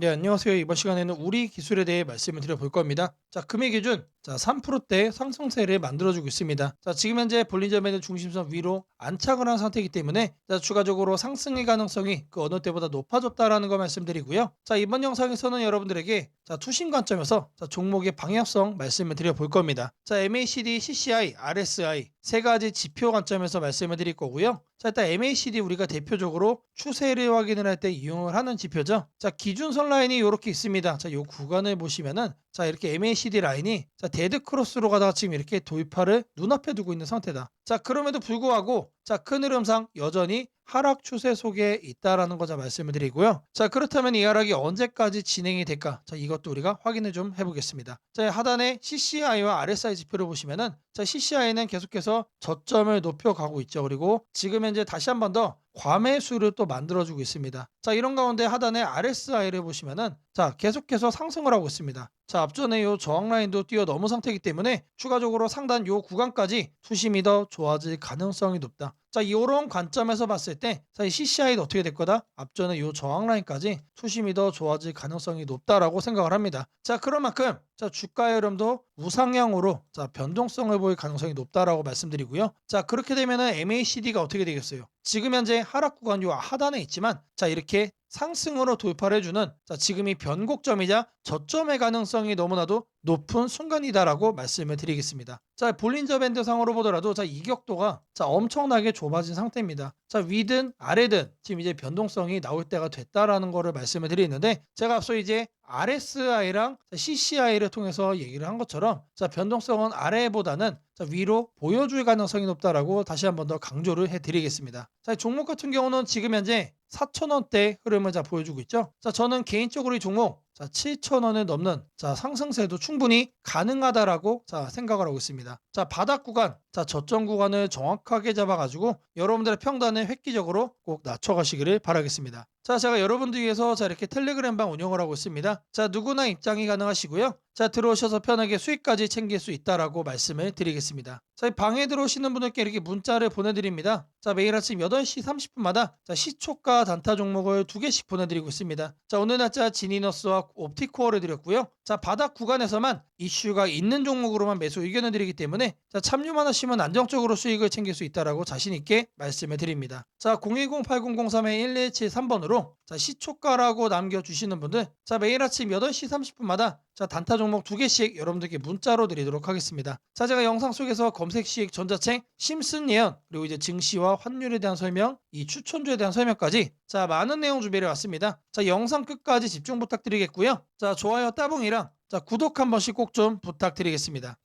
네, 안녕하세요. 이번 시간에는 우리 기술에 대해 말씀을 드려볼 겁니다. 자, 금일 기준 자, 3%대 상승세를 만들어주고 있습니다. 자, 지금 현재 밴드 중심선 위로 안착을 한 상태이기 때문에 자, 추가적으로 상승의 가능성이 그 어느 때보다 높아졌다라는 거 말씀드리고요. 자, 이번 영상에서는 여러분들에게 자, 투신 관점에서 자, 종목의 방향성 말씀을 드려볼 겁니다. 자, MACD, CCI, RSI 세 가지 지표 관점에서 말씀을 드릴 거고요. 자, 일단 MACD 우리가 대표적으로 추세를 확인을 할 때 이용을 하는 지표죠. 자, 기준선 라인이 이렇게 있습니다. 자, 이 구간을 보시면은 자, 이렇게 MACD 라인이 자, 데드 크로스로 가다가 지금 이렇게 돌파를 눈앞에 두고 있는 상태다. 자, 그럼에도 불구하고 자, 큰 흐름상 여전히 하락 추세 속에 있다라는 거자 말씀을 드리고요. 자, 그렇다면 이 하락이 언제까지 진행이 될까? 자, 이것도 우리가 확인을 좀 해보겠습니다. 자, 하단에 CCI와 RSI 지표를 보시면은 자, CCI는 계속해서 저점을 높여가고 있죠. 그리고 지금 현재 다시 한 번 더 과매수를 또 만들어주고 있습니다. 자, 이런 가운데 하단에 RSI를 보시면은 자, 계속해서 상승을 하고 있습니다. 자, 앞전에 요 저항 라인도 뛰어넘은 상태이기 때문에 추가적으로 상단 요 구간까지 투심이 더 좋아질 가능성이 높다. 자, 이런 관점에서 봤을 때 사실 CCI도 어떻게 될 거다? 앞전에 요 저항 라인까지 투심이 더 좋아질 가능성이 높다라고 생각을 합니다. 자, 그런 만큼 자, 주가의 흐름도 우상향으로 자, 변동성을 보일 가능성이 높다라고 말씀드리고요. 자, 그렇게 되면은 MACD가 어떻게 되겠어요? 지금 현재 하락 구간 요 하단에 있지만 자, 이렇게 상승으로 돌파를 해주는 자, 지금이 변곡점이자 저점의 가능성이 너무나도 높은 순간이다라고 말씀을 드리겠습니다. 자, 볼린저 밴드 상으로 보더라도 자, 이격도가 자, 엄청나게 좁아진 상태입니다. 자, 위든 아래든 지금 이제 변동성이 나올 때가 됐다라는 거를 말씀을 드리는데 제가 앞서 이제 RSI랑 CCI를 통해서 얘기를 한 것처럼 자, 변동성은 아래보다는 자, 위로 보여줄 가능성이 높다라고 다시 한 번 더 강조를 해 드리겠습니다. 자, 종목 같은 경우는 지금 현재 4,000원대 흐름을 자 보여주고 있죠. 자, 저는 개인적으로 이 종목 자, 7,000원을 넘는 자, 상승세도 충분히 가능하다라고 자, 생각을 하고 있습니다. 자, 바닥 구간, 자, 저점 구간을 정확하게 잡아 가지고 여러분들의 평단을 획기적으로 꼭 낮춰 가시기를 바라겠습니다. 자, 제가 여러분들 위해서 자, 이렇게 텔레그램 방 운영을 하고 있습니다. 자, 누구나 입장이 가능하시고요. 자, 들어오셔서 편하게 수익까지 챙길 수 있다라고 말씀을 드리겠습니다. 자, 이 방에 들어오시는 분들께 이렇게 문자를 보내드립니다. 자, 매일 아침 8시 30분마다 자, 시초가 단타 종목을 두 개씩 보내드리고 있습니다. 자, 오늘 날짜 지니너스와 옵티코어를 드렸고요. 자, 바닥 구간에서만 이슈가 있는 종목으로만 매수 의견을 드리기 때문에 자, 참여만 하시면 안정적으로 수익을 챙길 수 있다라고 자신 있게 말씀을 드립니다. 자, 010-8003-1173번으로 자, 시초가라고 남겨주시는 분들 자, 매일 아침 8시 30분마다 자, 단타 종목 두 개씩 여러분들께 문자로 드리도록 하겠습니다. 자, 제가 영상 속에서 검색 시익 전자책, 심슨 예언, 그리고 이제 증시와 환율에 대한 설명, 이 추천주에 대한 설명까지 자, 많은 내용 준비해 왔습니다. 자, 영상 끝까지 집중 부탁드리겠고요. 자, 좋아요 따봉이랑 자, 구독 한 번씩 꼭 좀 부탁드리겠습니다.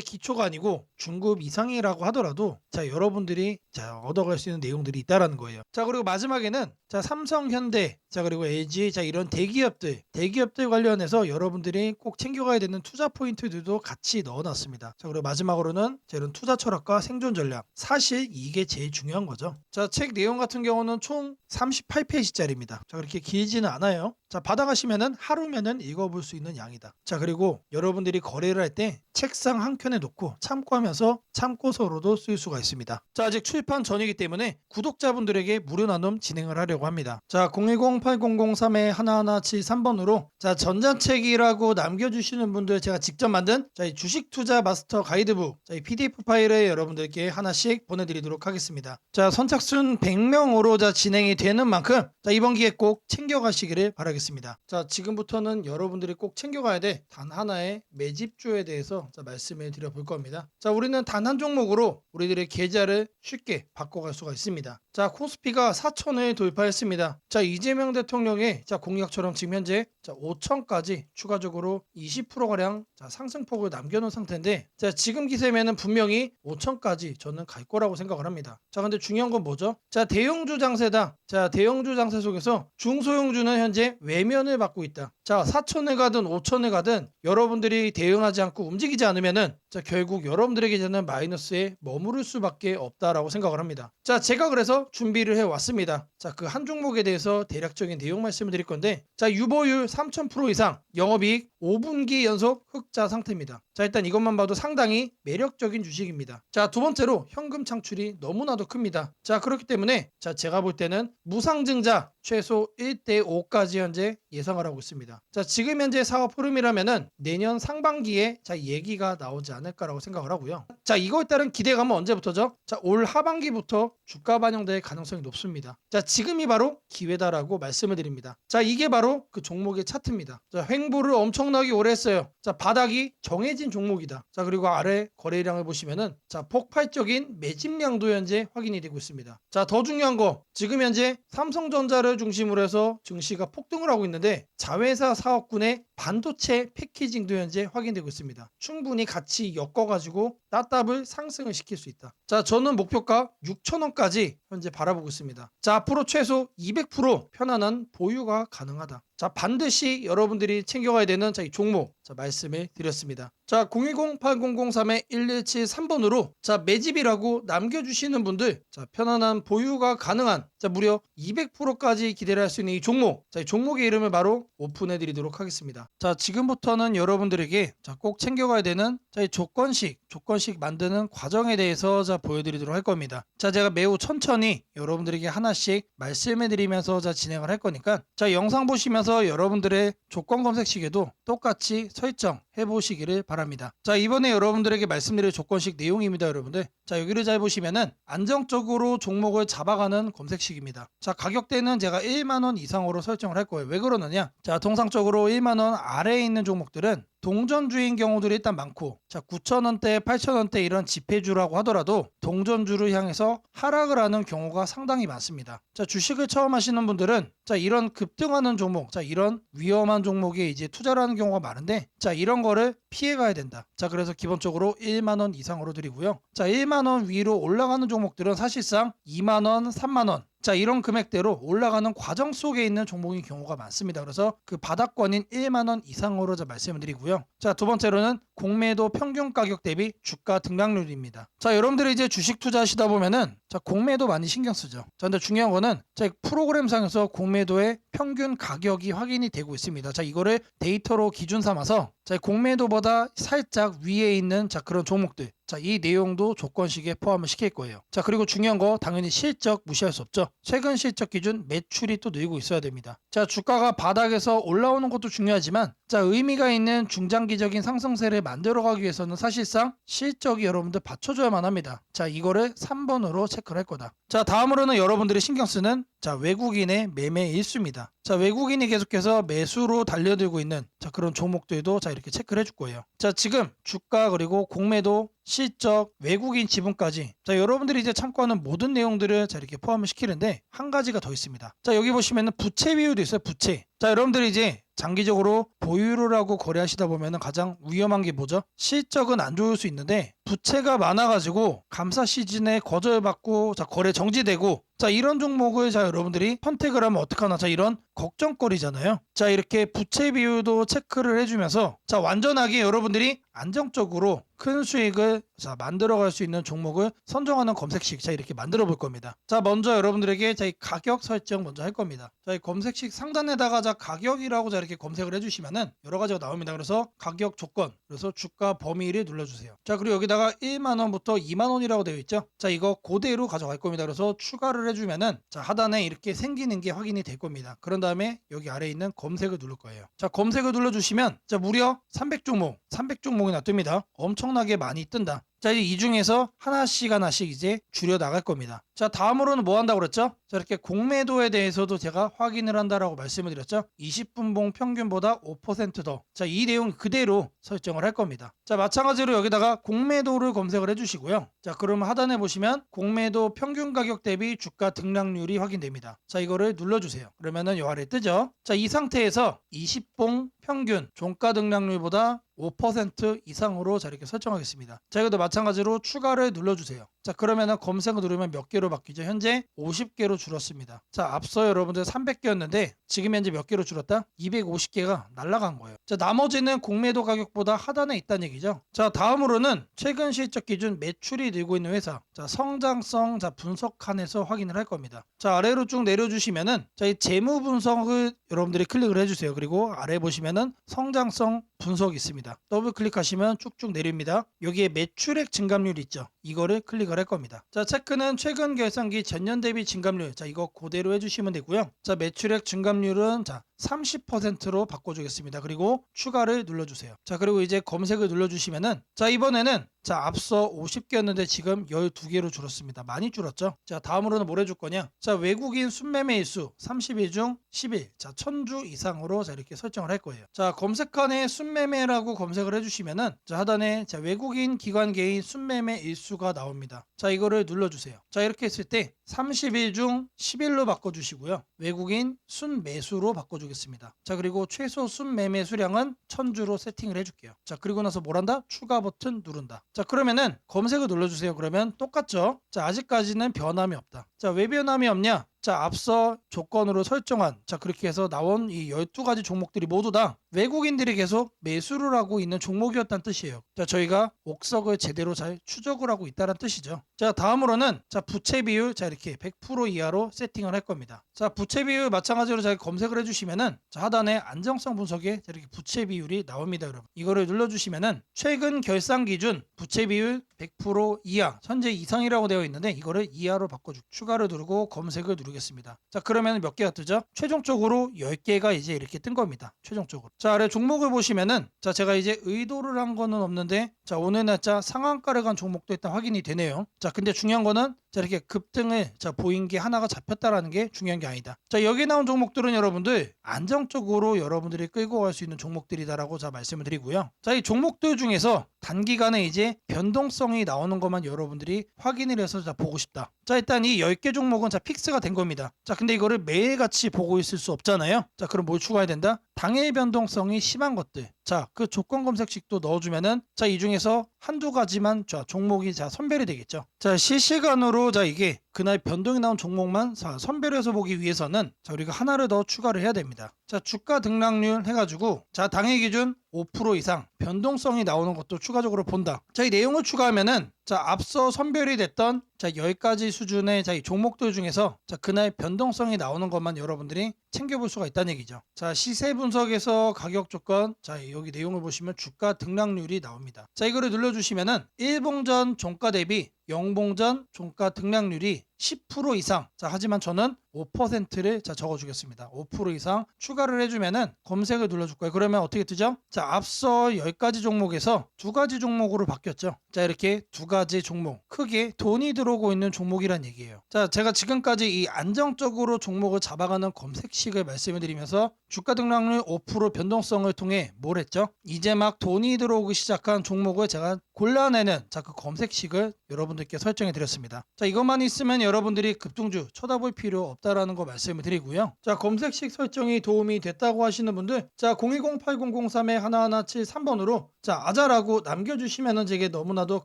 기초가 아니고 중급 이상이라고 하더라도 자, 여러분들이 자, 얻어갈 수 있는 내용들이 있다라는 거예요. 자, 그리고 마지막에는 자, 삼성, 현대, 자, 그리고 LG, 자, 이런 대기업들, 대기업들 관련해서 여러분들이 꼭 챙겨가야 되는 투자 포인트들도 같이 넣어놨습니다. 자, 그리고 마지막으로는 자, 이런 투자 철학과 생존 전략. 사실 이게 제일 중요한 거죠. 자, 책 내용 같은 경우는 총 38페이지짜리입니다. 자, 그렇게 길지는 않아요. 자, 받아가시면은 하루면은 읽어볼 수 있는 양이다. 자, 그리고 여러분들이 거래를 할 때 책상 한 켠에 놓고 참고하면서 참고서로도 쓸 수가 있습니다. 자, 아직 출판 전이기 때문에 구독자분들에게 무료 나눔 진행을 하려고 합니다. 자, 010-8003-1173번으로 자, 전자책이라고 남겨주시는 분들 제가 직접 만든 자, 이 주식 투자 마스터 가이드북 자, 이 PDF 파일을 여러분들께 하나씩 보내드리도록 하겠습니다. 자, 선착순 100명으로 자, 진행이 되는 만큼 자, 이번 기회 꼭 챙겨가시기를 바라겠습니다. 자, 지금부터는 여러분들이 꼭 챙겨가야 돼단 하나의 매집주에 대해서 자, 말씀을 드려볼 겁니다. 자, 우리는 단 한 종목으로 우리들의 계좌를 쉽게 바꿔갈 수가 있습니다. 자, 코스피가 4천을 돌파했습니다. 자, 이재명 대통령의 자, 공약처럼 지금 현재 자, 5천까지 추가적으로 20%가량 자, 상승폭을 남겨놓은 상태인데 자, 지금 기세면은 분명히 5천까지 저는 갈 거라고 생각을 합니다. 자, 근데 중요한 건 뭐죠? 자, 대형주 장세다. 자, 자, 대형주 장세 속에서 중소형주는 현재 외면을 받고 있다. 자, 4천에 가든 5천에 가든 여러분들이 대응하지 않고 움직이지 않으면은 자, 결국 여러분들에게는 마이너스에 머무를 수밖에 없다라고 생각을 합니다. 자, 제가 그래서 준비를 해 왔습니다. 자, 그 한 종목에 대해서 대략적인 내용 말씀을 드릴 건데 자, 유보율 3000% 이상, 영업이익 5분기 연속 흑자 상태입니다. 자, 일단 이것만 봐도 상당히 매력적인 주식입니다. 자, 두 번째로 현금 창출이 너무나도 큽니다. 자, 그렇기 때문에 자, 제가 볼 때는 무상증자 최소 1대 5까지 현재 예상을 하고 있습니다. 자, 지금 현재 사업 흐름이라면은 내년 상반기에 자, 얘기가 나오지 않을까라고 생각을 하고요. 자, 이거에 따른 기대감은 언제부터죠? 자, 올 하반기부터 주가 반영될 가능성이 높습니다. 자, 지금이 바로 기회다라고 말씀을 드립니다. 자, 이게 바로 그 종목의 차트입니다. 자, 횡보를 엄청나게 오래 했어요. 자, 바닥이 정해진 종목이다. 자, 그리고 아래 거래량을 보시면은 자, 폭발적인 매집량도 현재 확인이 되고 있습니다. 자, 더 중요한 거 지금 현재 삼성전자를 중심으로 해서 증시가 폭등을 하고 있는데 자회사 사업군의 반도체 패키징도 현재 확인되고 있습니다. 충분히 같이 엮어가지고 따답을 상승을 시킬 수 있다. 자, 저는 목표가 6천원까지 현재 바라보고 있습니다. 자, 앞으로 최소 200% 편안한 보유가 가능하다. 자, 반드시 여러분들이 챙겨가야 되는 자, 이 종목 자, 말씀을 드렸습니다. 자, 010-8003-1173번으로 자, 매집이라고 남겨주시는 분들 자, 편안한 보유가 가능한 자, 무려 200%까지 기대를 할 수 있는 이 종목 자, 이 종목의 이름을 바로 오픈해 드리도록 하겠습니다. 자, 지금부터는 여러분들에게 자, 꼭 챙겨가야 되는 자, 이 조건식 조건식 만드는 과정에 대해서 자, 보여드리도록 할 겁니다. 자, 제가 매우 천천히 여러분들에게 하나씩 말씀해 드리면서 자, 진행을 할 거니까 자, 영상 보시면서 여러분들의 조건 검색 시계도 똑같이 설정해 보시기를 바랍니다. 자, 이번에 여러분들에게 말씀드릴 조건식 내용입니다, 여러분들. 자, 여기를 잘 보시면은 안정적으로 종목을 잡아가는 검색식입니다. 자, 가격대는 제가 1만 원 이상으로 설정을 할 거예요. 왜 그러느냐? 자, 통상적으로 1만 원 아래에 있는 종목들은 동전주인 경우들이 일단 많고 자 9천원대 8천원대 이런 지폐주라고 하더라도 동전주를 향해서 하락을 하는 경우가 상당히 많습니다. 자 주식을 처음 하시는 분들은 자 이런 급등하는 종목 자 이런 위험한 종목에 이제 투자를 하는 경우가 많은데 자 이런 거를 피해 가야 된다 자 그래서 기본적으로 1만 원 이상으로 드리고요 자 1만 원 위로 올라가는 종목들은 사실상 2만 원 3만 원 자 이런 금액대로 올라가는 과정 속에 있는 종목인 경우가 많습니다. 그래서 그 바닥권인 1만 원 이상으로 자 말씀을 드리고요. 자 두 번째로는 공매도 평균 가격 대비 주가 등락률입니다. 자 여러분들이 이제 주식 투자하시다 보면은 자 공매도 많이 신경 쓰죠. 자 근데 중요한 거는 자 프로그램상에서 공매도의 평균 가격이 확인이 되고 있습니다. 자 이거를 데이터로 기준 삼아서 자 공매도보다 살짝 위에 있는 자 그런 종목들 자, 이 내용도 조건식에 포함을 시킬 거예요. 자, 그리고 중요한 거 당연히 실적 무시할 수 없죠. 최근 실적 기준 매출이 또 늘고 있어야 됩니다. 자, 주가가 바닥에서 올라오는 것도 중요하지만 자, 의미가 있는 중장기적인 상승세를 만들어 가기 위해서는 사실상 실적이 여러분들 받쳐줘야만 합니다. 자, 이거를 3번으로 체크를 할 거다. 자, 다음으로는 여러분들이 신경 쓰는 자, 외국인의 매매 일수입니다. 자, 외국인이 계속해서 매수로 달려들고 있는 자, 그런 종목들도 자, 이렇게 체크를 해줄 거예요. 자, 지금 주가 그리고 공매도 실적, 외국인 지분까지 자 여러분들이 이제 참고하는 모든 내용들을 자 이렇게 포함을 시키는데 한 가지가 더 있습니다. 자 여기 보시면은 부채 비율도 있어요. 부채. 자 여러분들이 이제 장기적으로 보유를 하고 거래하시다 보면은 가장 위험한 게 뭐죠? 실적은 안 좋을 수 있는데 부채가 많아가지고 감사 시즌에 거절받고 자 거래 정지되고 자 이런 종목을 자 여러분들이 선택을 하면 어떡하나 자 이런 걱정거리잖아요. 자 이렇게 부채 비율도 체크를 해주면서 자 완전하게 여러분들이 안정적으로 큰 수익을 자 만들어갈 수 있는 종목을 선정하는 검색식 자 이렇게 만들어 볼 겁니다. 자 먼저 여러분들에게 자이 가격 설정 먼저 할 겁니다. 자이 검색식 상단에다가 자 가격이라고 자 이렇게 검색을 해주시면은 여러 가지가 나옵니다. 그래서 가격 조건 그래서 주가 범위를 눌러주세요. 자 그리고 여기다가 1만 원부터 2만 원이라고 되어 있죠. 자 이거 그대로 가져갈 겁니다. 그래서 추가를 해주면은 자 하단에 이렇게 생기는 게 확인이 될 겁니다. 그런 다음에 여기 아래에 있는 검색을 누를 거예요. 자 검색을 눌러주시면 자 무려 300종목 300종목 이 나 뜹니다. 엄청나게 많이 뜬다. 자 이제 이 중에서 하나씩 하나씩 이제 줄여 나갈 겁니다. 자 다음으로는 뭐 한다고 그랬죠? 자 이렇게 공매도에 대해서도 제가 확인을 한다라고 말씀을 드렸죠. 20분봉 평균보다 5% 더. 자 이 내용 그대로 설정을 할 겁니다. 자 마찬가지로 여기다가 공매도를 검색을 해 주시고요. 자 그러면 하단에 보시면 공매도 평균 가격 대비 주가 등락률이 확인됩니다. 자 이거를 눌러 주세요. 그러면은 요 아래 뜨죠. 자 이 상태에서 20봉 평균 종가 등락률보다 5% 이상으로 자 이렇게 설정하겠습니다. 자 이것도 마찬가지로 마찬가지로 추가를 눌러주세요. 자 그러면은 검색을 누르면 몇 개로 바뀌죠? 현재 50개로 줄었습니다. 자 앞서 여러분들 300개였는데 지금 현재 몇 개로 줄었다? 250개가 날라간 거예요. 자 나머지는 공매도 가격보다 하단에 있다는 얘기죠. 자 다음으로는 최근 실적 기준 매출이 늘고 있는 회사. 자 성장성 자 분석 칸에서 확인을 할 겁니다. 자 아래로 쭉 내려주시면은 자이 재무 분석을 여러분들이 클릭을 해주세요. 그리고 아래 보시면은 성장성 분석이 있습니다. 더블 클릭하시면 쭉쭉 내립니다. 여기에 매출액 증감률 있죠. 이거를 클릭을 할 겁니다. 자 체크는 최근 결산기 전년 대비 증감률. 자 이거 그대로 해주시면 되고요. 자 매출액 증감률은 자 30%로 바꿔주겠습니다. 그리고 추가를 눌러주세요. 자 그리고 이제 검색을 눌러주시면은 자 이번에는 자 앞서 50개였는데 지금 12개로 줄었습니다. 많이 줄었죠? 자 다음으로는 뭘 해줄 거냐? 자 외국인 순매매 일수 30일 중 10일 자 1000주 이상으로 자 이렇게 설정을 할 거예요. 자 검색칸에 순매매라고 검색을 해주시면은 자 하단에 자 외국인 기관 개인 순매매 일수가 나옵니다. 자 이거를 눌러주세요. 자 이렇게 했을 때 30일 중 10일로 바꿔주시고요. 외국인 순매수로 바꿔주겠습니다. 자 그리고 최소 순매매 수량은 1000주로 세팅을 해줄게요. 자 그리고 나서 뭘 한다? 추가 버튼 누른다. 자 그러면은 검색을 눌러주세요. 그러면 똑같죠? 자 아직까지는 변함이 없다. 자 왜 변함이 없냐? 자 앞서 조건으로 설정한 자 그렇게 해서 나온 이 12가지 종목들이 모두 다 외국인들이 계속 매수를 하고 있는 종목이었다는 뜻이에요. 자 저희가 옥석을 제대로 잘 추적을 하고 있다는 뜻이죠. 자 다음으로는 자 부채 비율 자 이렇게 100% 이하로 세팅을 할 겁니다. 자 부채 비율 마찬가지로 잘 검색을 해 주시면은 자 하단에 안정성 분석에 자, 이렇게 부채 비율이 나옵니다, 여러분. 이거를 눌러 주시면은 최근 결산 기준 부채 비율 100% 이하 현재 이상이라고 되어 있는데 이거를 이하로 바꿔 주 추가를 누르고 검색을 누르 겠습니다. 자 그러면 몇 개가 뜨죠? 최종적으로 10개가 이제 이렇게 뜬 겁니다. 최종적으로. 자 아래 종목을 보시면은 자 제가 이제 의도를 한 거는 없는데 자 오늘 날짜 상한가를 간 종목도 일단 확인이 되네요. 자 근데 중요한 거는 자 이렇게 급등을 자 보인 게 하나가 잡혔다라는 게 중요한 게 아니다. 자 여기 나온 종목들은 여러분들 안정적으로 여러분들이 끌고 갈 수 있는 종목들이다라고 자 말씀을 드리고요. 자 이 종목들 중에서 단기간에 이제 변동성이 나오는 것만 여러분들이 확인을 해서 자 보고 싶다. 자 일단 이 10개 종목은 자 픽스가 된 겁니다. 자 근데 이거를 매일같이 보고 있을 수 없잖아요. 자 그럼 뭘 추가해야 된다? 당일 변동성이 심한 것들. 자 그 조건 검색식도 넣어주면은 자 이 중에서 한두 가지만 자 종목이 자 선별이 되겠죠. 자 실시간으로 자 이게 그날 변동이 나온 종목만 자 선별해서 보기 위해서는 자 우리가 하나를 더 추가를 해야 됩니다. 자 주가 등락률 해가지고 자 당일 기준 5% 이상 변동성이 나오는 것도 추가적으로 본다. 자 이 내용을 추가하면은 자 앞서 선별이 됐던 자 10가지 수준의 자 이 종목들 중에서 자 그날 변동성이 나오는 것만 여러분들이 챙겨볼 수가 있다는 얘기죠. 자 시세 분 석에서 가격 조건 자 여기 내용을 보시면 주가 등락률이 나옵니다. 자 이거를 눌러주시면은 일봉전 종가 대비 영봉전 종가 등락률이 10% 이상. 자, 하지만 저는 5%를 자 적어 주겠습니다. 5% 이상 추가를 해 주면은 검색을 눌러 줄 거예요. 그러면 어떻게 뜨죠? 자, 앞서 10가지 종목에서 두 가지 종목으로 바뀌었죠. 자, 이렇게 두 가지 종목. 크게 돈이 들어오고 있는 종목이란 얘기예요. 자, 제가 지금까지 이 안정적으로 종목을 잡아가는 검색식을 말씀을 드리면서 주가 등락률 5% 변동성을 통해 뭘 했죠? 이제 막 돈이 들어오기 시작한 종목을 제가 골라내는 자, 그 검색식을 여러분 들께 설정해 드렸습니다. 자, 이것만 있으면 여러분들이 급등주 쳐다볼 필요 없다라는 거 말씀을 드리고요. 자, 검색식 설정이 도움이 됐다고 하시는 분들, 자, 010-8003-1173번으로 자, 아자라고 남겨주시면은 제게 너무나도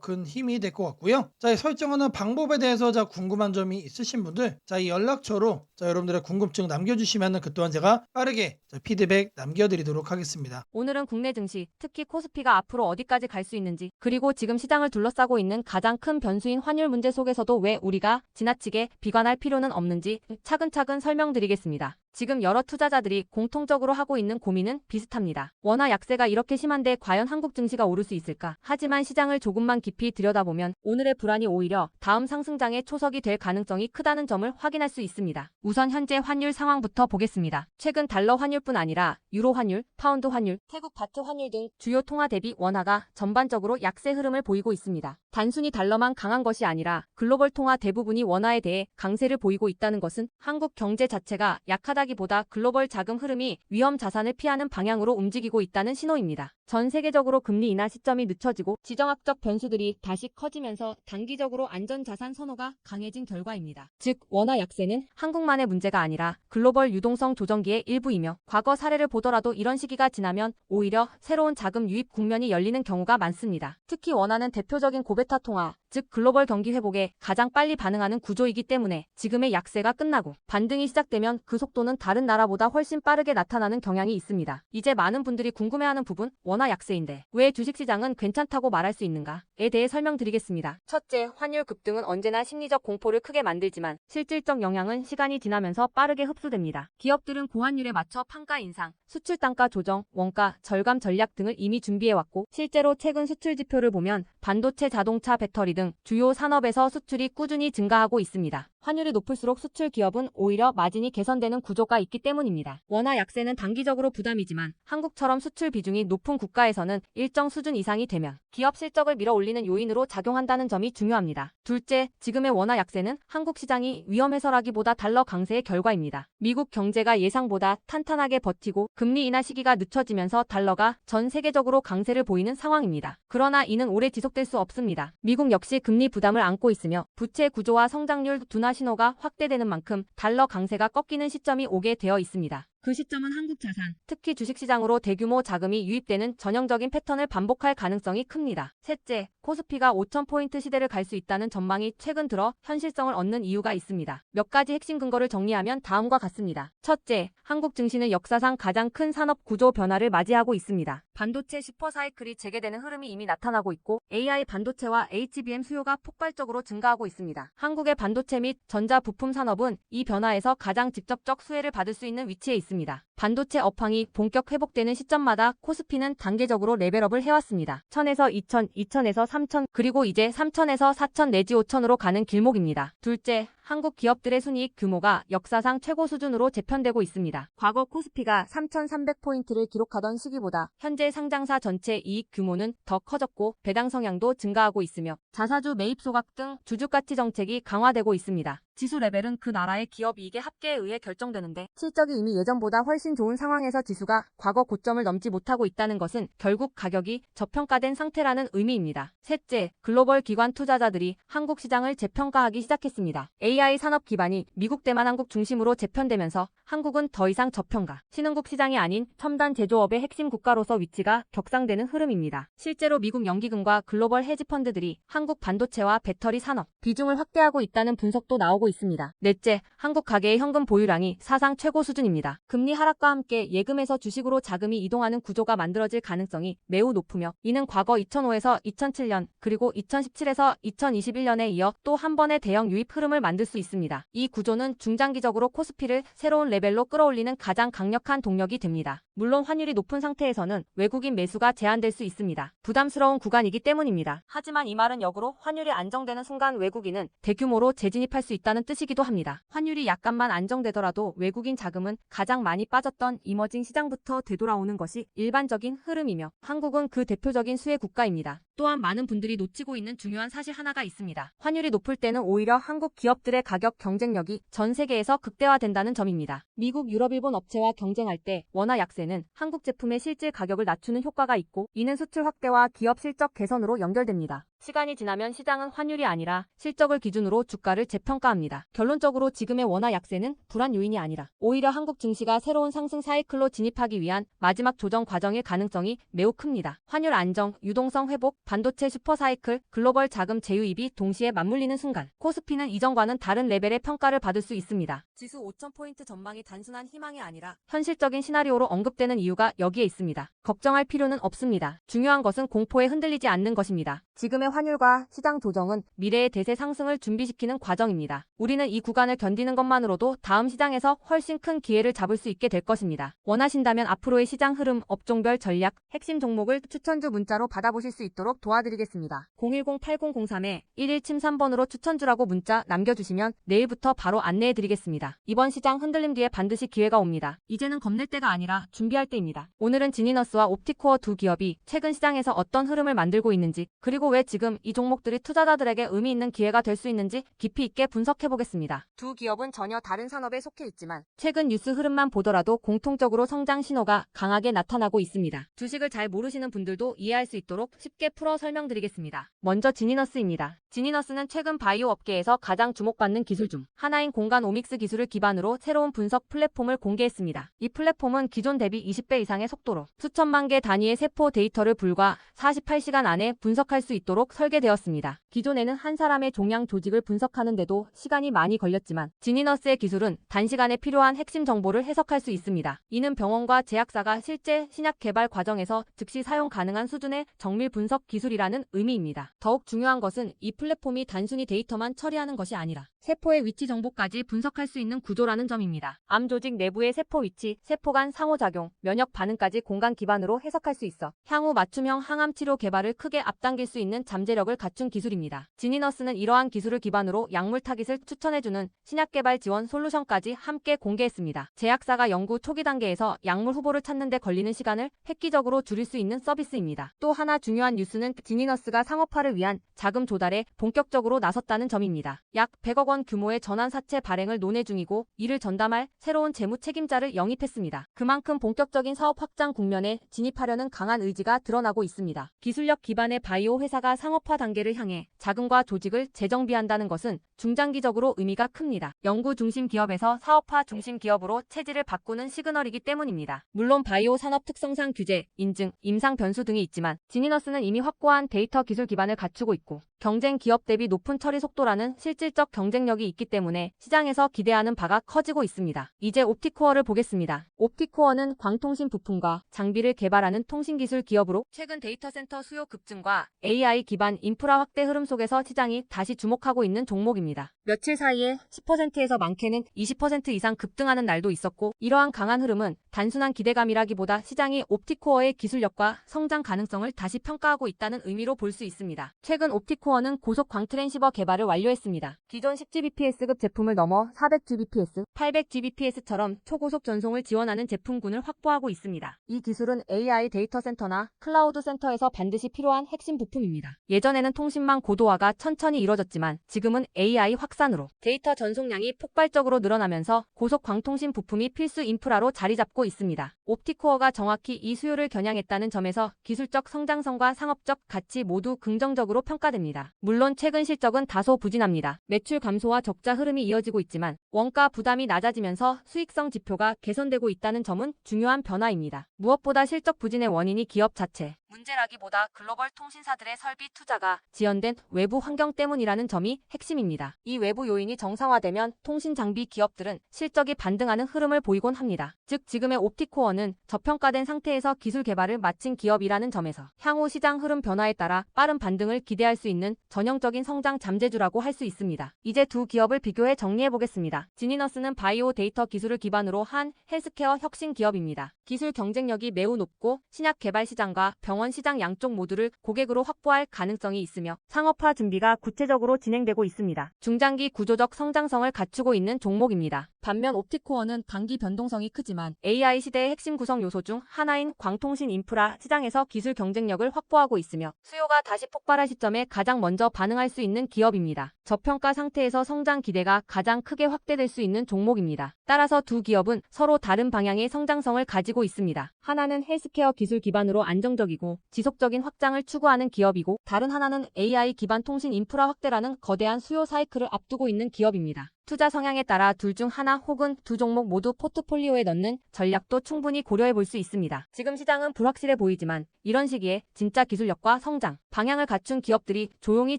큰 힘이 될 것 같고요. 자, 이 설정하는 방법에 대해서 자, 궁금한 점이 있으신 분들, 자, 이 연락처로 자, 여러분들의 궁금증 남겨주시면은 그 또한 제가 빠르게 자, 피드백 남겨드리도록 하겠습니다. 오늘은 국내 증시, 특히 코스피가 앞으로 어디까지 갈 수 있는지, 그리고 지금 시장을 둘러싸고 있는 가장 큰 변수 인 환율 문제 속에서도 왜 우리가 지나치게 비관할 필요는 없는지 차근차근 설명드리겠습니다. 지금 여러 투자자들이 공통적으로 하고 있는 고민은 비슷합니다. 원화 약세가 이렇게 심한데 과연 한국 증시가 오를 수 있을까? 하지만 시장을 조금만 깊이 들여다보면 오늘의 불안이 오히려 다음 상승장의 초석이 될 가능성이 크다는 점을 확인할 수 있습니다. 우선 현재 환율 상황부터 보겠습니다. 최근 달러 환율뿐 아니라 유로 환율, 파운드 환율, 태국 바트 환율 등 주요 통화 대비 원화가 전반적으로 약세 흐름을 보이고 있습니다. 단순히 달러만 강한 것이 아니라 글로벌 통화 대부분이 원화에 대해 강세를 보이고 있다는 것은 한국 경제 자체가 약하다 기보다 글로벌 자금 흐름이 위험 자산을 피하는 방향으로 움직이고 있다는 신호입니다. 전 세계적으로 금리 인하 시점이 늦춰지고 지정학적 변수들이 다시 커지면서 단기적으로 안전자산 선호가 강해진 결과입니다. 즉, 원화 약세는 한국만의 문제가 아니라 글로벌 유동성 조정기의 일부이며 과거 사례를 보더라도 이런 시기가 지나면 오히려 새로운 자금 유입 국면이 열리는 경우가 많습니다. 특히 원화는 대표적인 고베타 통화, 즉 글로벌 경기 회복에 가장 빨리 반응하는 구조이기 때문에 지금의 약세가 끝나고 반등이 시작되면 그 속도는 다른 나라보다 훨씬 빠르게 나타나는 경향이 있습니다. 이제 많은 분들이 궁금해하는 부분 원화 약세인데 왜 주식시장은 괜찮다고 말할 수 있는가에 대해 설명드리겠습니다. 첫째, 환율 급등은 언제나 심리적 공포를 크게 만들지만 실질적 영향은 시간이 지나면서 빠르게 흡수됩니다. 기업들은 고환율에 맞춰 판가 인상, 수출 단가 조정, 원가 절감 전략 등을 이미 준비해왔고 실제로 최근 수출 지표를 보면 반도체, 자동차, 배터리 등 주요 산업에서 수출이 꾸준히 증가하고 있습니다. 환율이 높을수록 수출 기업은 오히려 마진이 개선되는 구조가 있기 때문입니다. 원화 약세는 단기적으로 부담이지만 한국처럼 수출 비중이 높은 국가 에서는 일정 수준 이상이 되면 기업 실적을 밀어 올리는 요인으로 작용한다는 점이 중요합니다. 둘째, 지금의 원화 약세는 한국 시장이 위험해서라기보다 달러 강세의 결과입니다. 미국 경제가 예상보다 탄탄하게 버티고 금리 인하 시기가 늦춰지면서 달러가 전 세계적으로 강세를 보이는 상황입니다. 그러나 이는 오래 지속될 수 없습니다. 미국 역시 금리 부담을 안고 있으며 부채 구조와 성장률 둔화 신호가 확대되는 만큼 달러 강세가 꺾이는 시점이 오게 되어 있습니다. 그 시점은 한국 자산, 특히 주식시장으로 대규모 자금이 유입되는 전형적인 패턴을 반복할 가능성이 큽니다. 셋째, 코스피가 5,000포인트 시대를 갈 수 있다는 전망이 최근 들어 현실성을 얻는 이유가 있습니다. 몇 가지 핵심 근거를 정리하면 다음과 같습니다. 첫째, 한국 증시는 역사상 가장 큰 산업 구조 변화를 맞이하고 있습니다. 반도체 슈퍼사이클이 재개되는 흐름이 이미 나타나고 있고 AI 반도체와 HBM 수요가 폭발적으로 증가하고 있습니다. 한국의 반도체 및 전자 부품 산업은 이 변화에서 가장 직접적 수혜를 받을 수 있는 위치에 있습니다. 반도체 업황이 본격 회복되는 시점마다 코스피는 단계적으로 레벨업을 해왔습니다. 1000에서 2000, 2000에서 3000, 그리고 이제 3000에서 4000 내지 5000으로 가는 길목입니다. 둘째, 한국 기업들의 순이익 규모가 역사상 최고 수준으로 재편되고 있습니다. 과거 코스피가 3,300포인트를 기록하던 시기보다 현재 상장사 전체 이익 규모는 더 커졌고 배당 성향도 증가하고 있으며 자사주 매입 소각 등 주주 가치 정책이 강화되고 있습니다. 지수 레벨은 그 나라의 기업 이익의 합계에 의해 결정되는데 실적이 이미 예전보다 훨씬 좋은 상황에서 지수가 과거 고점을 넘지 못하고 있다는 것은 결국 가격이 저평가된 상태라는 의미입니다. 셋째, 글로벌 기관 투자자들이 한국 시장을 재평가하기 시작했습니다. AI 산업 기반이 미국 대만 한국 중심으로 재편되면서 한국은 더 이상 저평가, 신흥국 시장이 아닌 첨단 제조업의 핵심 국가로서 위치가 격상되는 흐름입니다. 실제로 미국 연기금과 글로벌 헤지펀드들이 한국 반도체와 배터리 산업 비중을 확대하고 있다는 분석도 나오고 있습니다. 넷째, 한국 가계의 현금 보유량이 사상 최고 수준입니다. 금리 하락과 함께 예금에서 주식으로 자금이 이동하는 구조가 만들어질 가능성이 매우 높으며 이는 과거 2005에서 2007년 그리고 2017에서 2021년에 이어 또 한 번의 대형 유입 흐름을 만들 수 있습니다. 이 구조는 중장기적으로 코스피를 새로운 레벨로 끌어올리는 가장 강력한 동력이 됩니다. 물론 환율이 높은 상태에서는 외국인 매수가 제한될 수 있습니다. 부담스러운 구간이기 때문입니다. 하지만 이 말은 역으로 환율이 안정되는 순간 외국인은 대규모로 재진입할 수 있다는 뜻이기도 합니다. 환율이 약간만 안정되더라도 외국인 자금은 가장 많이 빠졌던 이머징 시장부터 되돌아오는 것이 일반적인 흐름이며 한국은 그 대표적인 수혜 국가입니다. 또한 많은 분들이 놓치고 있는 중요한 사실 하나가 있습니다. 환율이 높을 때는 오히려 한국 기업들 의 가격 경쟁력이 전 세계에서 극대화된다는 점입니다. 미국, 유럽, 일본 업체와 경쟁할 때 원화 약세는 한국 제품의 실질 가격을 낮추는 효과가 있고 이는 수출 확대와 기업 실적 개선으로 연결됩니다. 시간이 지나면 시장은 환율이 아니라 실적을 기준으로 주가를 재평가합니다. 결론적으로 지금의 원화 약세는 불안 요인이 아니라 오히려 한국 증시가 새로운 상승 사이클로 진입하기 위한 마지막 조정 과정일 가능성이 매우 큽니다. 환율 안정, 유동성 회복, 반도체 슈퍼 사이클, 글로벌 자금 재유입이 동시에 맞물리는 순간 코스피는 이전과는 다른 레벨의 평가를 받을 수 있습니다. 지수 5,000포인트 전망이 단순한 희망이 아니라 현실적인 시나리오로 언급되는 이유가 여기에 있습니다. 걱정할 필요는 없습니다. 중요한 것은 공포에 흔들리지 않는 것입니다. 지금의 환율과 시장 조정은 미래의 대세 상승을 준비시키는 과정입니다. 우리는 이 구간을 견디는 것만으로도 다음 시장에서 훨씬 큰 기회를 잡을 수 있게 될 것입니다. 원하신다면 앞으로의 시장 흐름, 업종별 전략, 핵심 종목을 추천주 문자로 받아보실 수 있도록 도와드리겠습니다. 010-8003-1173번으로 추천주라고 문자 남겨주시면 내일부터 바로 안내해드리겠습니다. 이번 시장 흔들림 뒤에 반드시 기회가 옵니다. 이제는 겁낼 때가 아니라 준비할 때입니다. 오늘은 지니너스와 옵티코어 두 기업이 최근 시장에서 어떤 흐름을 만들고 있는지 그리고 왜 지금 지금 이 종목들이 투자자들에게 의미 있는 기회가 될 수 있는지 깊이 있게 분석해 보겠습니다. 두 기업은 전혀 다른 산업에 속해 있지만 최근 뉴스 흐름만 보더라도 공통적으로 성장 신호가 강하게 나타나고 있습니다. 주식을 잘 모르시는 분들도 이해할 수 있도록 쉽게 풀어 설명드리겠습니다. 먼저 지니너스입니다. 지니너스는 최근 바이오 업계에서 가장 주목받는 기술 중 하나인 공간 오믹스 기술을 기반으로 새로운 분석 플랫폼을 공개했습니다. 이 플랫폼은 기존 대비 20배 이상의 속도로 수천만 개 단위의 세포 데이터를 불과 48시간 안에 분석할 수 있도록 설계되었습니다. 기존에는 한 사람의 종양 조직을 분석하는데도 시간이 많이 걸렸지만 지니너스의 기술은 단시간에 필요한 핵심 정보를 해석할 수 있습니다. 이는 병원과 제약사가 실제 신약 개발 과정에서 즉시 사용 가능한 수준의 정밀 분석 기술이라는 의미입니다. 더욱 중요한 것은 이 플랫폼이 단순히 데이터만 처리하는 것이 아니라 세포의 위치 정보까지 분석할 수 있는 구조라는 점입니다. 암 조직 내부의 세포 위치, 세포 간 상호작용, 면역 반응까지 공간 기반으로 해석할 수 있어 향후 맞춤형 항암 치료 개발을 크게 앞당길 수 있는 잠재력을 갖춘 기술입니다. 지니너스는 이러한 기술을 기반으로 약물 타깃을 추천해주는 신약 개발 지원 솔루션까지 함께 공개했습니다. 제약사가 연구 초기 단계에서 약물 후보를 찾는 데 걸리는 시간을 획기적으로 줄일 수 있는 서비스입니다. 또 하나 중요한 뉴스는 지니너스가 상업화를 위한 자금 조달에 본격적으로 나섰다는 점입니다. 약 100억 원 규모의 전환 사채 발행을 논의 중이고 이를 전담할 새로운 재무 책임자를 영입했습니다. 그만큼 본격적인 사업 확장 국면에 진입하려는 강한 의지가 드러나고 있습니다. 기술력 기반의 바이오 회사가 상업화 단계를 향해 자금과 조직을 재정비한다는 것은 중장기적으로 의미가 큽니다. 연구 중심 기업에서 사업화 중심 기업으로 체질을 바꾸는 시그널이기 때문입니다. 물론 바이오 산업 특성상 규제, 인증, 임상 변수 등이 있지만 지니너스는 이미 확고한 데이터 기술 기반을 갖추고 있고 경쟁 기업 대비 높은 처리 속도라는 실질적 경쟁 력이 있기 때문에 시장에서 기대하는 바가 커지고 있습니다. 이제 옵티코어를 보겠습니다. 옵티코어는 광통신 부품과 장비를 개발하는 통신기술 기업으로 최근 데이터 센터 수요 급증과 AI 기반 인프라 확대 흐름 속에서 시장이 다시 주목하고 있는 종목입니다. 며칠 사이에 10%에서 많게는 20% 이상 급등하는 날도 있었고 이러한 강한 흐름은 단순한 기대감이라기보다 시장이 옵티코어의 기술력과 성장 가능성을 다시 평가하고 있다는 의미로 볼 수 있습니다. 최근 옵티코어는 고속 광트랜시버 개발을 완료했습니다. 기존 10Gbps급 제품을 넘어 400Gbps, 800Gbps처럼 초고속 전송을 지원하는 제품군을 확보하고 있습니다. 이 기술은 AI 데이터 센터나 클라우드 센터에서 반드시 필요한 핵심 부품입니다. 예전에는 통신망 고도화가 천천히 이뤄졌지만 지금은 AI 확산 으로 데이터 전송량이 폭발적으로 늘어나면서 고속 광통신 부품이 필수 인프라로 자리 잡고 있습니다. 옵티코어가 정확히 이 수요를 겨냥했다는 점에서 기술적 성장성과 상업적 가치 모두 긍정적으로 평가됩니다. 물론 최근 실적은 다소 부진합니다. 매출 감소와 적자 흐름이 이어지고 있지만 원가 부담이 낮아지면서 수익성 지표가 개선되고 있다는 점은 중요한 변화입니다. 무엇보다 실적 부진의 원인이 기업 자체, 문제라기보다 글로벌 통신사들의 설비 투자가 지연된 외부 환경 때문이라는 점이 핵심입니다. 이 외부 요인이 정상화되면 통신 장비 기업들은 실적이 반등하는 흐름을 보이곤 합니다. 즉 지금의 옵티코어는 저평가된 상태에서 기술 개발을 마친 기업이라는 점에서 향후 시장 흐름 변화에 따라 빠른 반등을 기대할 수 있는 전형적인 성장 잠재주라고 할 수 있습니다. 이제 두 기업을 비교해 정리해 보겠습니다. 지니너스는 바이오 데이터 기술을 기반으로 한 헬스케어 혁신 기업입니다. 기술 경쟁력이 매우 높고 신약 개발 시장과 병원 시장 양쪽 모두를 고객으로 확보할 가능성이 있으며 상업화 준비가 구체적으로 진행되고 있습니다. 중장기 구조적 성장성을 갖추고 있는 종목입니다. 반면 옵티코어는 단기 변동성이 크지만 AI 시대의 핵심 구성 요소 중 하나인 광통신 인프라 시장에서 기술 경쟁력을 확보하고 있으며 수요가 다시 폭발할 시점에 가장 먼저 반응할 수 있는 기업입니다. 저평가 상태에서 성장 기대가 가장 크게 확대될 수 있는 종목입니다. 따라서 두 기업은 서로 다른 방향의 성장성을 가지고 있습니다. 하나는 헬스케어 기술 기반으로 안정적이고 지속적인 확장을 추구하는 기업이고 다른 하나는 AI 기반 통신 인프라 확대라는 거대한 수요 사이클을 앞두고 있는 기업입니다. 투자 성향에 따라 둘 중 하나 혹은 두 종목 모두 포트폴리오에 넣는 전략도 충분히 고려해 볼 수 있습니다. 지금 시장은 불확실해 보이지만 이런 시기에 진짜 기술력과 성장, 방향을 갖춘 기업들이 조용히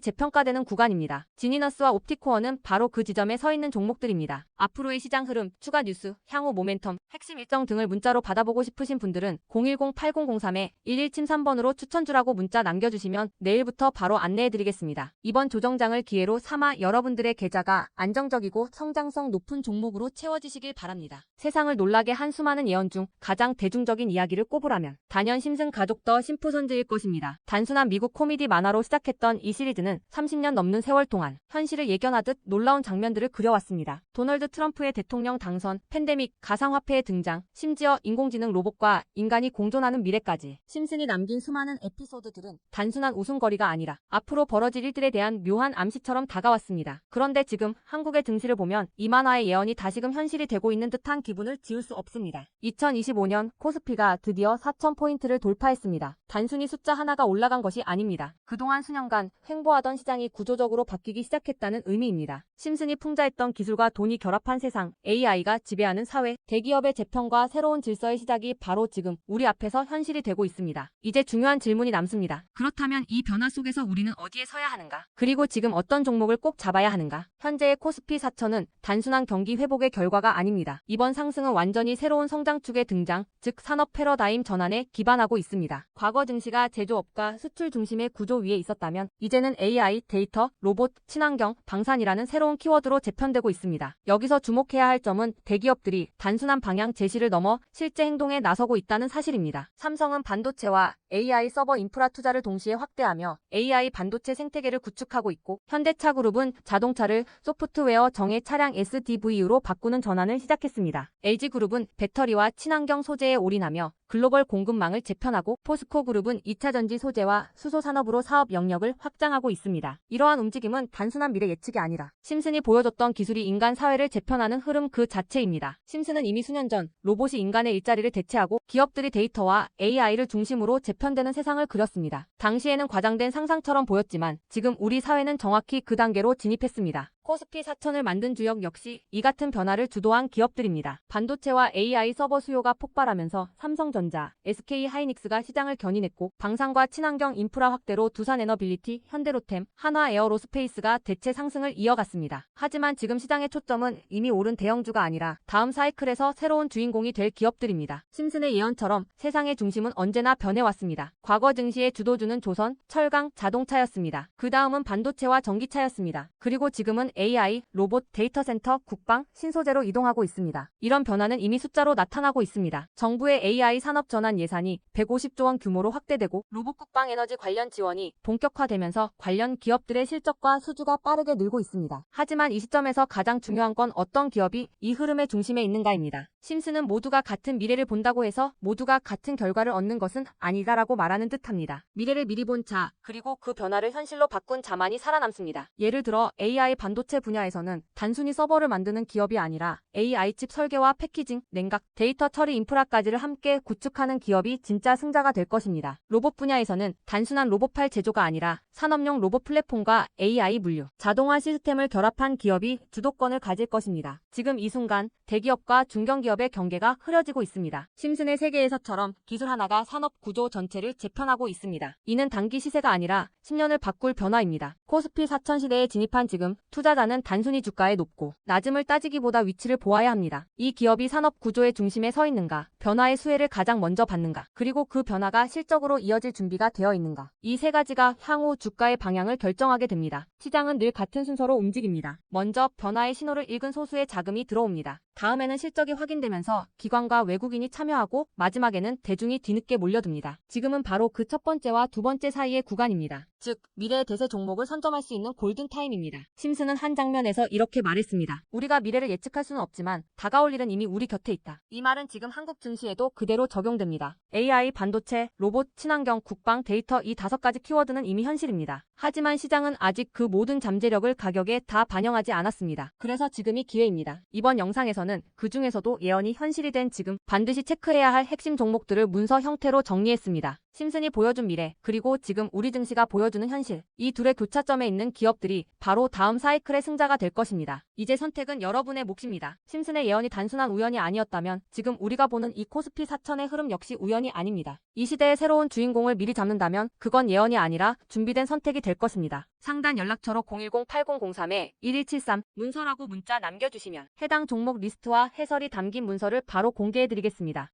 재평가되는 구간입니다. 지니너스와 옵티코어는 바로 그 지점에 서 있는 종목들입니다. 앞으로의 시장 흐름, 추가 뉴스, 향후 모멘텀, 핵심 일정 등을 문자로 받아보고 싶으신 분들은 010-8003-1173번으로 추천주라고 문자 남겨주시면 내일부터 바로 안내해드리겠습니다. 이번 조정장을 기회로 삼아 여러분들의 계좌가 안정적이고 성장성 높은 종목으로 채워지시길 바랍니다. 세상을 놀라게 한 수많은 예언 중 가장 대중적인 이야기를 꼽으라면 단연 심슨 가족 더 심포선즈일 것입니다. 단순한 미국 코미디 만화로 시작했던 이 시리즈는 30년 넘는 세월 동안 현실을 예견하듯 놀라운 장면들을 그려왔습니다. 도널드 트럼프의 대통령 당선, 팬데믹, 가상화폐의 등장, 심지어 인공지능 로봇과 인간이 공존하는 미래까지 심슨이 남긴 수많은 에피소드들은 단순한 웃음거리가 아니라 앞으로 벌어질 일들에 대한 묘한 암시처럼 다가왔습니다. 그런데 지금 한국의 등 실을 보면 이 만화의 예언이 다시금 현실이 되고 있는 듯한 기분을 지울 수 없습니다. 2025년 코스피가 드디어 4,000포인트를 돌파했습니다. 단순히 숫자 하나가 올라간 것이 아닙니다. 그동안 수년간 횡보하던 시장이 구조적으로 바뀌기 시작했다는 의미입니다. 심슨이 풍자했던 기술과 돈이 결합한 세상, AI가 지배하는 사회, 대기업의 재편과 새로운 질서의 시작이 바로 지금 우리 앞에서 현실이 되고 있습니다. 이제 중요한 질문이 남습니다. 그렇다면 이 변화 속에서 우리는 어디에 서야 하는가? 그리고 지금 어떤 종목을 꼭 잡아야 하는가? 현재의 코스피 4 천은 단순한 경기 회복의 결과가 아닙니다. 이번 상승은 완전히 새로운 성장축의 등장, 즉 산업 패러다임 전환에 기반하고 있습니다. 과거 증시가 제조업과 수출 중심의 구조 위에 있었다면 이제는 AI, 데이터, 로봇, 친환경, 방산이라는 새로운 키워드로 재편되고 있습니다. 여기서 주목해야 할 점은 대기업들이 단순한 방향 제시를 넘어 실제 행동에 나서고 있다는 사실입니다. 삼성은 반도체와 AI 서버 인프라 투자를 동시에 확대하며 AI 반도체 생태계를 구축하고 있고 현대차 그룹은 자동차를 소프트웨어 정예 차량 SDV으로 바꾸는 전환을 시작했습니다. LG그룹은 배터리와 친환경 소재에 올인하며 글로벌 공급망을 재편하고 포스코 그룹은 2차 전지 소재와 수소 산업으로 사업 영역을 확장하고 있습니다. 이러한 움직임은 단순한 미래 예측이 아니라 심슨이 보여줬던 기술이 인간 사회를 재편하는 흐름 그 자체입니다. 심슨은 이미 수년 전 로봇이 인간의 일자리를 대체하고 기업들이 데이터와 AI를 중심으로 재편되는 세상을 그렸습니다. 당시에는 과장된 상상처럼 보였지만 지금 우리 사회는 정확히 그 단계로 진입했습니다. 코스피 4천을 만든 주역 역시 이 같은 변화를 주도한 기업들입니다. 반도체와 AI 서버 수요가 폭발하면서 삼성전자, SK 하이닉스가 시장을 견인했고 방산과 친환경 인프라 확대로 두산에너빌리티, 현대로템, 한화 에어로스페이스가 대체 상승을 이어갔습니다. 하지만 지금 시장의 초점은 이미 오른 대형주가 아니라 다음 사이클에서 새로운 주인공이 될 기업들입니다. 심슨의 예언처럼 세상의 중심은 언제나 변해왔습니다. 과거 증시의 주도주는 조선, 철강, 자동차였습니다. 그 다음은 반도체와 전기차였습니다. 그리고 지금은 AI, 로봇, 데이터 센터, 국방, 신소재로 이동하고 있습니다. 이런 변화는 이미 숫자로 나타나고 있습니다. 정부의 AI 산업 전환 예산이 150조 원 규모로 확대되고 로봇 국방 에너지 관련 지원이 본격화되면서 관련 기업들의 실적과 수주가 빠르게 늘고 있습니다. 하지만 이 시점에서 가장 중요한 건 어떤 기업이 이 흐름의 중심에 있는가입니다. 심슨은 모두가 같은 미래를 본다고 해서 모두가 같은 결과를 얻는 것은 아니다라고 말하는 듯합니다. 미래를 미리 본 자, 그리고 그 변화를 현실로 바꾼 자만이 살아남습니다. 예를 들어 AI 반도체 분야에서는 단순히 서버를 만드는 기업이 아니라 AI 칩 설계와 패키징, 냉각, 데이터 처리 인프라까지를 함께 구축하는 기업이 진짜 승자가 될 것입니다. 로봇 분야에서는 단순한 로봇팔 제조가 아니라 산업용 로봇 플랫폼과 AI 물류, 자동화 시스템을 결합한 기업이 주도권을 가질 것입니다. 지금 이 순간 대기업과 중견기업 의 경계가 흐려지고 있습니다. 심슨의 세계에서처럼 기술 하나가 산업 구조 전체를 재편하고 있습니다. 이는 단기 시세가 아니라 10년을 바꿀 변화입니다. 코스피 4천 시대에 진입한 지금 투자자는 단순히 주가에 높고 낮음을 따지기보다 위치를 보아야 합니다. 이 기업이 산업 구조의 중심에 서 있는가, 변화의 수혜를 가장 먼저 받는가, 그리고 그 변화가 실적으로 이어질 준비가 되어 있는가. 이 세 가지가 향후 주가의 방향을 결정하게 됩니다. 시장은 늘 같은 순서로 움직입니다. 먼저 변화의 신호를 읽은 소수의 자금이 들어옵니다. 다음에는 실적이 확인되면서 기관과 외국인이 참여하고 마지막에는 대중이 뒤늦게 몰려듭니다. 지금은 바로 그 첫 번째와 두 번째 사이의 구간입니다. 즉, 미래의 대세 종목을 선점할 수 있는 골든타임입니다. 심슨은 한 장면에서 이렇게 말했습니다. 우리가 미래를 예측할 수는 없지만 다가올 일은 이미 우리 곁에 있다. 이 말은 지금 한국 증시에도 그대로 적용됩니다. AI, 반도체, 로봇, 친환경, 국방, 데이터 이 다섯 가지 키워드는 이미 현실입니다. 하지만 시장은 아직 그 모든 잠재력을 가격에 다 반영하지 않았습니다. 그래서 지금이 기회입니다. 이번 영상에서는 그 중에서도 예언이 현실이 된 지금 반드시 체크해야 할 핵심 종목들을 문서 형태로 정리했습니다. 심슨이 보여준 미래, 그리고 지금 우리 증시가 보여주는 현실. 이 둘의 교차점에 있는 기업들이 바로 다음 사이클의 승자가 될 것입니다. 이제 선택은 여러분의 몫입니다. 심슨의 예언이 단순한 우연이 아니었다면 지금 우리가 보는 이 코스피 4천의 흐름 역시 우연이 아닙니다. 이 시대의 새로운 주인공을 미리 잡는다면 그건 예언이 아니라 준비된 선택이 될 것입니다. 상단 연락처로 010-8003-1173 문서라고 문자 남겨주시면 해당 종목 리스트와 해설이 담긴 문서를 바로 공개해드리겠습니다.